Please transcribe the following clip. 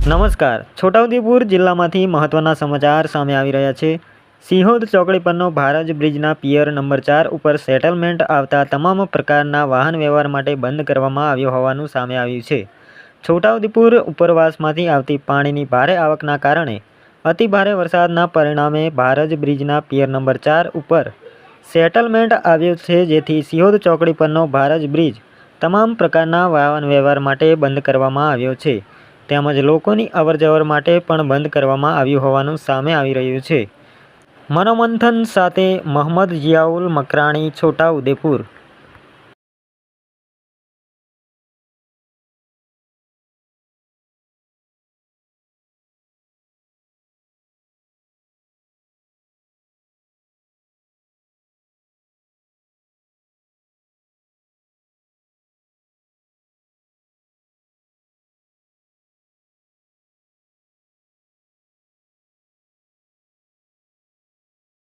નમસ્કાર. છોટાઉદેપુર જિલ્લામાંથી મહત્વના સમાચાર સામે આવી રહ્યા છે. સિંહોદ ચોકડી પરનો ભારજ બ્રિજના પિયર નંબર ચાર ઉપર સેટલમેન્ટ આવતા તમામ પ્રકારના વાહન વ્યવહાર માટે બંધ કરવામાં આવ્યો હોવાનું સામે આવ્યું છે. છોટાઉદેપુર ઉપરવાસમાંથી આવતી પાણીની ભારે આવકના કારણે અતિભારે વરસાદના પરિણામે ભારજ બ્રિજના પિયર નંબર ચાર ઉપર સેટલમેન્ટ આવ્યો છે જેથી સિંહોદ ચોકડી પરનો ભારજ બ્રિજ તમામ પ્રકારના વાહન વ્યવહાર માટે બંધ કરવામાં આવ્યો છે. તેમજ લોકોની અવરજવર માટે પણ બંધ કરવામાં આવ્યું હોવાનું સામે આવી રહ્યું છે. મનોમંથન સાથે મોહમ્મદ જિયાઉલ મકરાણી છોટાઉદેપુર